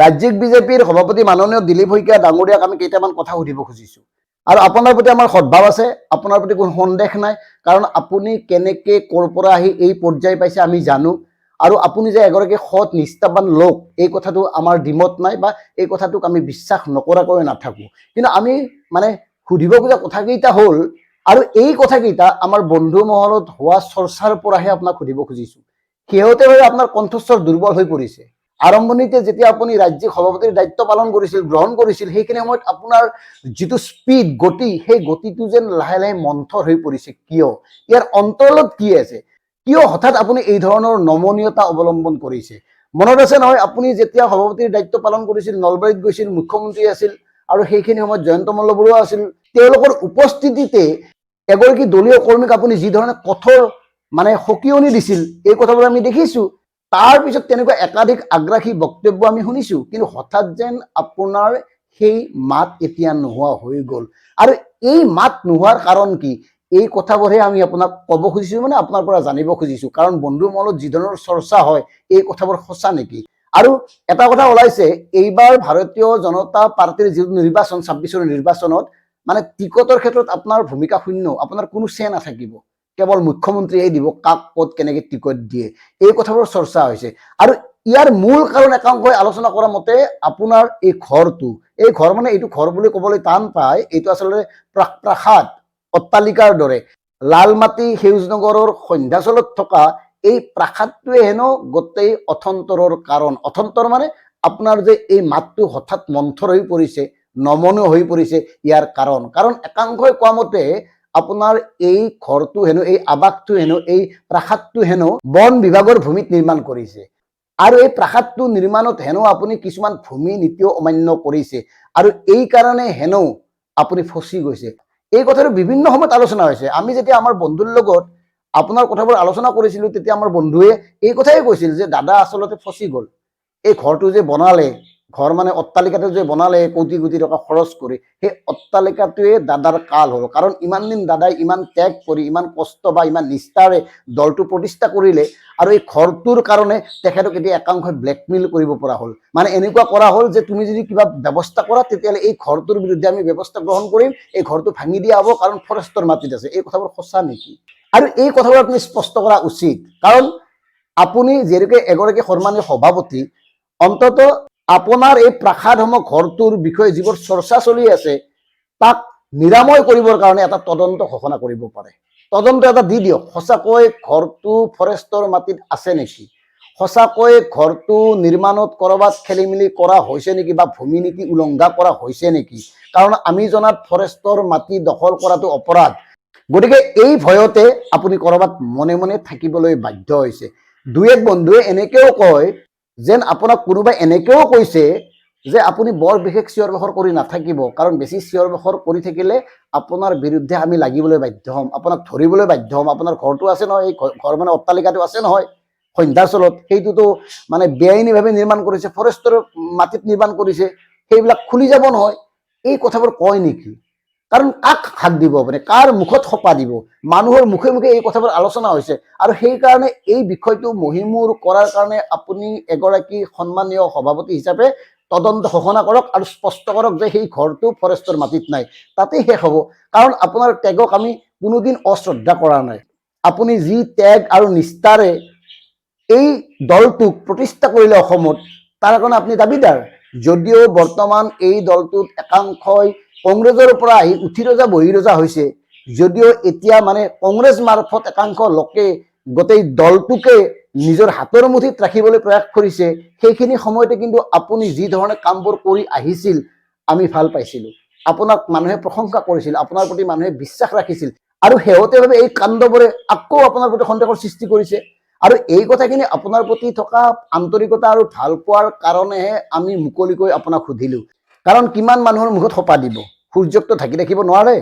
ৰাজ্যিক বিজেপিৰ সভাপতি মাননীয় দিলীপ শইকীয়া ডাঙৰীয়াক আমি কেইটামান কথা সুধিব খুজিছোঁ। আৰু আপোনাৰ প্ৰতি আমাৰ সদ্ভাৱ আছে, আপোনাৰ প্ৰতি কোনো সন্দেহ নাই, কাৰণ আপুনি কেনেকে ক'ৰ পৰা আহি এই পৰ্যায় পাইছে আমি জানো। আৰু আপুনি যে এগৰাকী সৎ, নিষ্ঠাবান লোক, এই কথাটো আমাৰ ডিমত নাই বা এই কথাটোক আমি বিশ্বাস নকৰাকৈ নাথাকোঁ। কিন্তু আমি মানে সুধিব খোজা কথাকেইটা হ'ল, আৰু এই কথাকেইটা আমাৰ বন্ধু মহলত হোৱা চৰ্চাৰ পৰাহে আপোনাক সুধিব খুজিছোঁ। শেহতীয়াভাৱে আপোনাৰ কণ্ঠস্বৰ দুৰ্বল হৈ পৰিছে। আৰম্ভণিতে যেতিয়া আপুনি ৰাজ্যিক সভাপতিৰ দায়িত্ব পালন কৰিছিল, গ্ৰহণ কৰিছিল, সেইখিনি সময়ত আপোনাৰ যিটো স্পীড গতি, সেই গতিটো যেন লাহে লাহে মন্থৰ হৈ পৰিছে কিয়? ইয়াৰ অন্তৰত কি আছে? কিয় হঠাৎ আপুনি এই ধৰণৰ নমনীয়তা অৱলম্বন কৰিছে? মনত আছে নহয়, আপুনি যেতিয়া সভাপতিৰ দায়িত্ব পালন কৰিছিল, নলবাৰীত গৈছিল, মুখ্যমন্ত্ৰী আছিল আৰু সেইখিনি সময়ত জয়ন্ত মল্ল বৰুৱা আছিল, তেওঁলোকৰ উপস্থিতিতে এগৰাকী দলীয় কৰ্মীক আপুনি যি ধৰণে কঠোৰ মানে সকিয়নি দিছিল, এই কথাবোৰ আমি দেখিছোঁ। তাৰ পিছত তেনেকুৱা একাধিক আগ্ৰাসী বক্তব্য আমি শুনিছোঁ, কিন্তু হঠাৎ যেন আপোনাৰ সেই মাত এতিয়া নোহোৱা হৈ গ'ল। আৰু এই মাত নোহোৱাৰ কাৰণ কি? এই কথাবোৰহে আমি আপোনাক ক'ব খুজিছোঁ মানে আপোনাৰ পৰা জানিব খুজিছোঁ। কাৰণ বন্ধু মহলত যি ধৰণৰ চৰ্চা হয়, এই কথাবোৰ সঁচা নেকি? আৰু এটা কথা ওলাইছে, এইবাৰ ভাৰতীয় জনতা পাৰ্টীৰ যিটো নিৰ্বাচন ছাব্বিছৰ নিৰ্বাচনত মানে টিকটৰ ক্ষেত্ৰত আপোনাৰ ভূমিকা শূন্য, আপোনাৰ কোনো চে নাথাকিব। কেৱল মুখ্যমন্ত্ৰীয়ে দিব কাক, ক'ত, কেনেকে টিকট দিয়ে। এই কথাবোৰ চৰ্চা হৈছে। আৰু ইয়াৰ মূল কাৰণ একাংশই আলোচনা কৰা মতে আপোনাৰ এই ঘৰটো, এই ঘৰ মানে এইটো ঘৰ বুলি ক'বলৈ টান পায়, এইটো আচলতে প্ৰা- প্ৰাসাদ অট্টালিকাৰ দৰে। লালমাটি সেউজনগৰৰ সন্ধ্যাচলত থকা এই প্ৰাসাদটোৱে হেনো গোটেই অথন্তৰৰ কাৰণ। অথন্তৰ মানে আপোনাৰ যে এই মাতটো হঠাৎ মন্থৰ হৈ পৰিছে, নমনীয় হৈ পৰিছে, ইয়াৰ কাৰণ। কাৰণ একাংশই কোৱা মতে আপোনাৰ এই ঘৰটো হেনো, এই আৱাসটো হেনো, এই প্ৰাসাদটো হেনো বন বিভাগৰ ভূমিত নিৰ্মাণ কৰিছে। আৰু এই প্ৰাসাদটো নিৰ্মাণত হেনো আপুনি কিছুমান ভূমি নীতিও অমান্য কৰিছে। আৰু এই কাৰণে হেনো আপুনি ফচি গৈছে। এই কথাটো বিভিন্ন সময়ত আলোচনা হৈছে। আমি যেতিয়া আমাৰ বন্ধুৰ লগত আপোনাৰ কথাবোৰ আলোচনা কৰিছিলোঁ, তেতিয়া আমাৰ বন্ধুৱে এই কথাই কৈছিল যে, দাদা, আচলতে ফচি গ'ল। এই ঘৰটো যে বনালে ঘৰ মানে অট্টালিকাটো যে বনালে, কোটি কোটি টকা খৰচ কৰি, সেই অট্টালিকাটোৱে দাদাৰ কাল হ'ল। কাৰণ ইমান দিন দাদাই ইমান ত্যাগ কৰি, ইমান কষ্ট বা ইমান নিষ্ঠাৰে দলটো প্ৰতিষ্ঠা কৰিলে আৰু এই ঘৰটোৰ কাৰণে তেখেতক এতিয়া একাংশই ব্লেকমেইল কৰিব পৰা হ'ল। মানে এনেকুৱা কৰা হ'ল যে তুমি যদি কিবা ব্যৱস্থা কৰা, তেতিয়াহ'লে এই ঘৰটোৰ বিৰুদ্ধে আমি ব্যৱস্থা গ্ৰহণ কৰিম, এই ঘৰটো ভাঙি দিয়া হ'ব কাৰণ ফৰেষ্টৰ মাটিত আছে। এই কথাবোৰ সঁচা নেকি? আৰু এই কথাবোৰ আপুনি স্পষ্ট কৰা উচিত। কাৰণ আপুনি যিহেতুকে এগৰাকী সন্মানীয় সভাপতি, অন্তত আপোনাৰ এই প্ৰাসাদসমূহ ঘৰটোৰ বিষয়ে যিবোৰ চৰ্চা চলি আছে, তাক নিৰাময় কৰিবৰ কাৰণে এটা তদন্ত ঘোষণা কৰিব পাৰে। তদন্ত এটা দি দিয়ক, সঁচাকৈ ঘৰটো ফৰেষ্টৰ মাটিত আছে নেকি? সঁচাকৈ ঘৰটো নিৰ্মাণত ক'ৰবাত খেলি মেলি কৰা হৈছে নেকি বা ভূমি নীতি উলংঘা কৰা হৈছে নেকি? কাৰণ আমি জনাত ফৰেষ্টৰ মাটি দখল কৰাটো অপৰাধ। গতিকে এই ভয়তে আপুনি ক'ৰবাত মনে মনে থাকিবলৈ বাধ্য হৈছে। দুই এক বন্ধুৱে এনেকেও কয় যেন আপোনাক কোনোবাই এনেকেও কৈছে যে আপুনি বৰ বিশেষ চিঞৰ বাখৰ কৰি নাথাকিব, কাৰণ বেছি চিঞৰ বাখৰ কৰি থাকিলে আপোনাৰ বিৰুদ্ধে আমি লাগিবলৈ বাধ্য হ'ম, আপোনাক ধৰিবলৈ বাধ্য হ'ম, আপোনাৰ ঘৰটো আছে নহয়, এই ঘৰ- মানে অট্টালিকাটো আছে নহয় সন্ধ্যাচলত সেইটোতো মানে বেআইনীভাৱে নিৰ্মাণ কৰিছে, ফৰেষ্টৰ মাটিত নিৰ্মাণ কৰিছে, সেইবিলাক খুলি যাব নহয়, এই কথাবোৰ কয় নেকি? কাৰণ কাক হাত দিব মানে কাৰ মুখত সপা দিব? মানুহৰ মুখে মুখে এই কথাবোৰ আলোচনা হৈছে। আৰু সেইকাৰণে এই বিষয়টো মহিমূৰ কৰাৰ কাৰণে আপুনি এগৰাকী সন্মানীয় সভাপতি হিচাপে তদন্ত ঘোষণা কৰক আৰু স্পষ্ট কৰক যে সেই ঘৰটো ফৰেষ্টৰ মাটিত নাই। তাতেই শেষ হ'ব। কাৰণ আপোনাৰ ত্যাগক আমি কোনোদিন অশ্ৰদ্ধা কৰা নাই। আপুনি যি ত্যাগ আৰু নিষ্ঠাৰে এই দলটোক প্ৰতিষ্ঠা কৰিলে অসমত, তাৰ কাৰণে আপুনি দাবীদাৰ। যদিও বৰ্তমান এই দলটোত একাংশই কংগ্ৰেছৰ আহি উঠি ৰজা, বহি ৰজা হৈছে। যদিও এতিয়া মানে কংগ্ৰেছ মাৰফত একাংশ লোকে গোটেই দলটোকে নিজৰ হাতৰ মুঠিত ৰাখিবলৈ প্ৰয়াস কৰিছে, সেইখিনি সময়তে কিন্তু আপুনি যি ধৰণে কামবোৰ কৰি আহিছিল, আমি ভালো পাইছিলোঁ। আপোনাক মানুহে প্ৰশংসা কৰিছিল, আপোনাৰ প্ৰতি মানুহে বিশ্বাস ৰাখিছিল। আৰু শেহতীয়াভাৱে এই কাণ্ডবোৰে আকৌ আপোনাৰ প্ৰতি সন্দেহৰ সৃষ্টি কৰিছে। আৰু এই কথাখিনি আপোনাৰ প্ৰতি থকা আন্তৰিকতা আৰু ভালো পোৱাৰ কাৰণেহে আমি মুকলিকৈ আপোনাক সুধিলোঁ। কাৰণ কিমান মানুহৰ মুখত সপা দিব? সূৰ্যকটো ঢাকি ৰাখিব নোৱাৰে।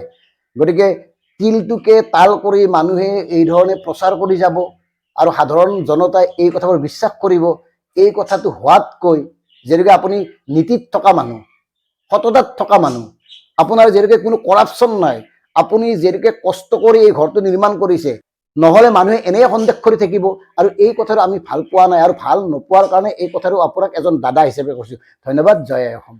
গতিকে তিলটোকে তাল কৰি মানুহে এই ধৰণে প্ৰচাৰ কৰি যাব আৰু সাধাৰণ জনতাই এই কথাবোৰ বিশ্বাস কৰিব। এই কথাটো হোৱাতকৈ যেনেকৈ আপুনি নীতিত থকা মানুহ, সততাত থকা মানুহ, আপোনাৰ যেনেকৈ কোনো কৰাপশ্যন নাই, আপুনি যেনেকৈ কষ্ট কৰি এই ঘৰটো নিৰ্মাণ কৰিছে, নহ'লে মানুহে এনেই সন্দেহ কৰি থাকিব আৰু এই কথাটো আমি ভালো পোৱা নাই আৰু ভালো নোপোৱাৰ কাৰণে এই কথাটো আপোনাক এজন দাদা হিচাপে কৈছোঁ। ধন্যবাদ, জয় অসম।